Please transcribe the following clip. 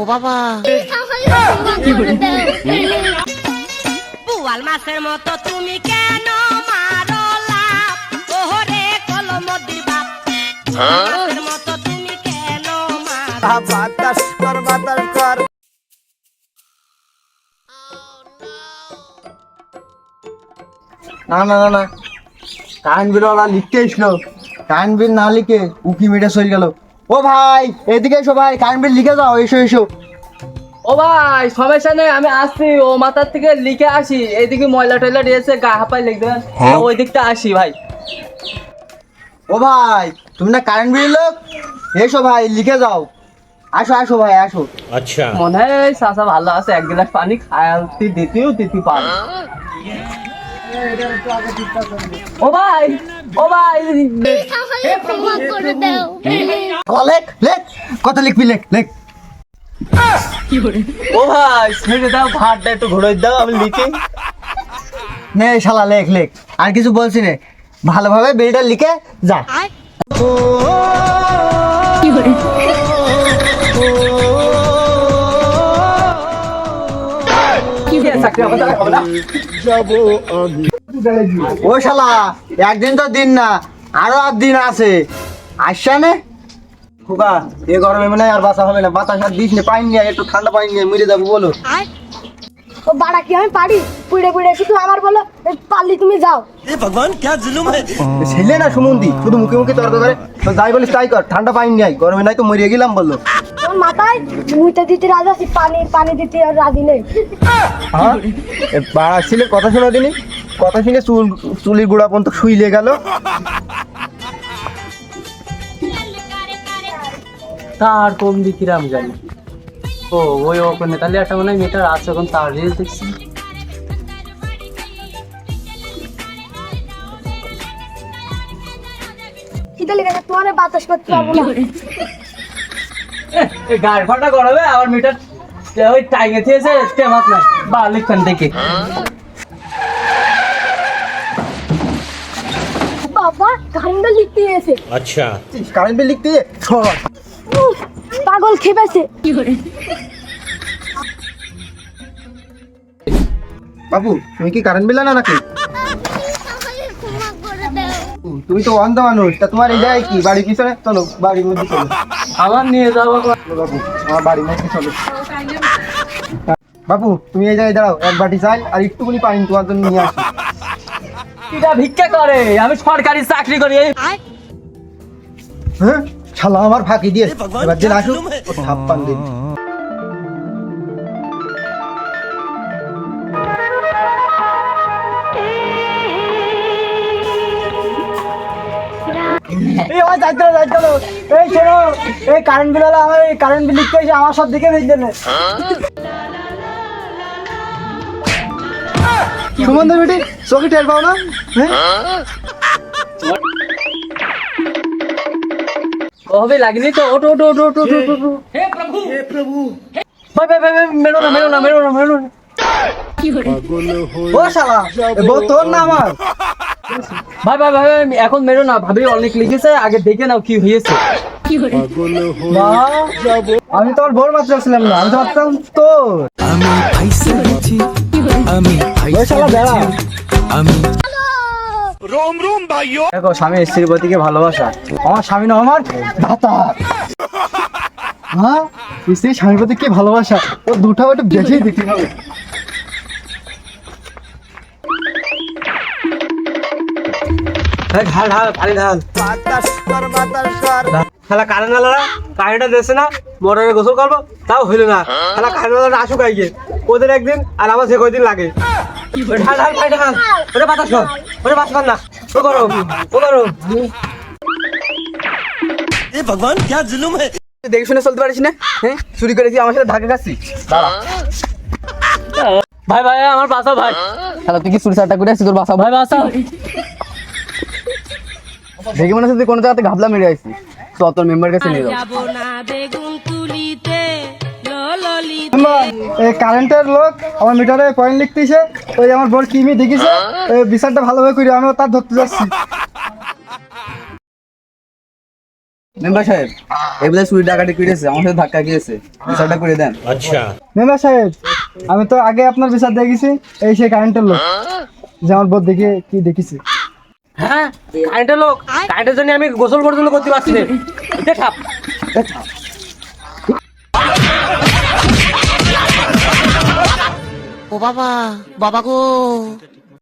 ও বাবা। পুয়াল মাছের মতো তুমি কেন মারো লাভ ওহরে কলম দিবা। মাছের মতো তুমি কেন মারো বাতাস কর বাতাস কর। না না না না। তানবির ওরা লিখতে এসলো। তানবির না লিখে উকি মেটে চলে গেল। ও ভাই এদিকে এসো ভাই তানবির লিখে যাও এসো এসো। ও ভাই সমস্যা নেই আমি আসছি ও মাথার থেকে লিখে আসি। এইদিকে ময়লা টয়লা দিয়েছে গা হাঁপায় লিখবে হ্যাঁ। ওই দিকটা আসি ভাই। ও ভাই তুমি না কারেন্ট বিল লোক? এসো ভাই লিখে যাও। আসো আসো ভাই আসো। আচ্ছা। মনে হয় সাসা ভালো আছে এক গ্লাস পানি খায়ালতি দিতেও দিতে পারো ও ভাই ও ভাই। লেখ লেখ। কত লিখবি লেখ লেখ। ও ভাই ছেড়ে দাও ভাতটা একটু ঘুরে দাও আমি লিখি। নে শালা লেখ লেখ। আর কিছু বলছি নে। ভালোভাবে বিলটা লিখে যা। চাকরি হবে তাহলে হবে না? ও শালা একদিন তো দিন না আরও আর দিন আছে। আসছে নে? খুকা এ গরমে মনে আর বাসা হবে না। বাতাস আর দিস নে পাইনি একটু ঠান্ডা পাইনি মরে যাব বলো। ও বাড়া কি আমি পারি? পুড়ে পুড়ে শুধু আমার বলো পারলি তুমি যাও। ছেলে না সুমন্দি শুধু মুখে মুখে তর্ক করে। তো যাই বলিস তাই কর ঠান্ডা পাইনি নাই গরমে নাই তো মরিয়ে গেলাম বলল মাথায় মুইতে দিতে রাজি আছি পানি পানি দিতে আর রাজি নেই। হ্যাঁ? এ পাড়া কথা শোনা দিনি কথা শুনে চুল চুলির গুড়া পর্যন্ত শুইলে গেল। তার কম দিকিরাম জানি? ও ওই ওখানে তাহলে একটা মনে হয় মেয়েটার আছে এখন তার রিল দেখছি। শীতে গেছে, তোমার বাতাস করতে পারব না গাড়ি ফাটা করাবে আবার মিটার ওই টাইগে থিয়েছে টেমাত নাই। বা লিখান দেখে বাবা কারেন্ট লিখতে এসে। আচ্ছা। কারেন্ট বিল লিখতে পাগল খেপেছে। বাবু তুমি কি কারেন্ট বিল না নাকি? তুমি তো অন্ধ মানুষ তা তোমার এই জায়গায় কি? বাড়ির পিছনে? চলো বাড়ির মধ্যে চলো। আমার নিয়ে যাও বাবু আমার বাড়ির মধ্যে চলো। বাবু তুমি এই জায়গায় দাঁড়াও এক বাটি চাল আর একটুখানি পানি তোমার জন্য নিয়ে আসো। এটা ভিক্ষা করে? আমি সরকারি চাকরি করি। হ্যাঁ? শালা আমার ফাঁকি দিয়ে এবার দিন আসুক। ও থাপ্পান দিন। এই। এই শোনো। এই কারেন্ট বিল হলো আমার এই কারেন্ট বিল লিখতে আমার সব দিকে দেবে সুমন্ত বেটি? চোখে টের পাও না? হ্যাঁ? কবে লাগেনি তো? ওটো ওটো ওটো ওটো ওটো ওটো হে প্রভু! হে প্রভু! ভাই ভাই ভাই মেরো না মেরো না মেরো না মেরো না। ও শালা এ তোর না আমার? ভাই ভাই ভাই এখন মেরো না ভাবি অনেক লিখেছে আগে দেখে নাও কি হয়েছে। আমি তোর বোর মাত্র ছিলাম না আমি তো তোর। বেড়া দেখো স্বামী স্ত্রীর প্রতি কি ভালোবাসা? আমার স্বামী না আমার দাতা। হ্যাঁ? স্ত্রী স্বামীর প্রতি কি ভালোবাসা? ও দুটো একটু বেশি দিতে হবে। ঢাল ঢাল পানি ঢাল। শালা কারেন্ট আলারা কারেন্টটা দিচ্ছে না মোটরে গোসল করব তাও হইল না। শালা কারেন্ট আলারা আসুক আইগে ওদের একদিন আর আমার সে কয়দিন লাগে। ঢাল ঢাল পানি ঢাল। ওরে বাতাস কর ওরে বাতাস কর না। ও করো ও করো দেখে শুনে চলতে পারিস না? হ্যাঁ? চুরি করেছি আমার সাথে ধাক্কা খাচ্ছি ভাই ভাই আমার বাসা ভাই। শালা তুই কি চুরি চারটা করে আসছিস তোর বাসা? ভাই বাসা। দেখে মনে হচ্ছে তুই কোনো জায়গাতে ঘাবলা মেরে আসছিস তো তোর মেম্বার কাছে নিয়ে যাব না বেগুন তুলিতে। এই কারেন্টের লোক আমার মিটারে পয়েন্ট লিখতেছে ওই আমার বোর কিমি দেখিছে এই বিচারটা ভালোভাবে করি আমি তার ধরতে যাচ্ছি। মেম্বার সাহেব এগুলো চুরি ডাকাটি করেছে আমার সাথে ধাক্কা গিয়েছে বিচারটা করে দেন। মেম্বার সাহেব আমি তো আগে আপনার বিচার দেখেছি এই সেই কারেন্টের লোক যে আমার বোধ দেখে কি দেখেছি। হ্যাঁ কারেন্টের লোক কারেন্টের জন্য আমি গোসল পর্যন্ত করতে পারছি না। ও বাবা বাবা গো।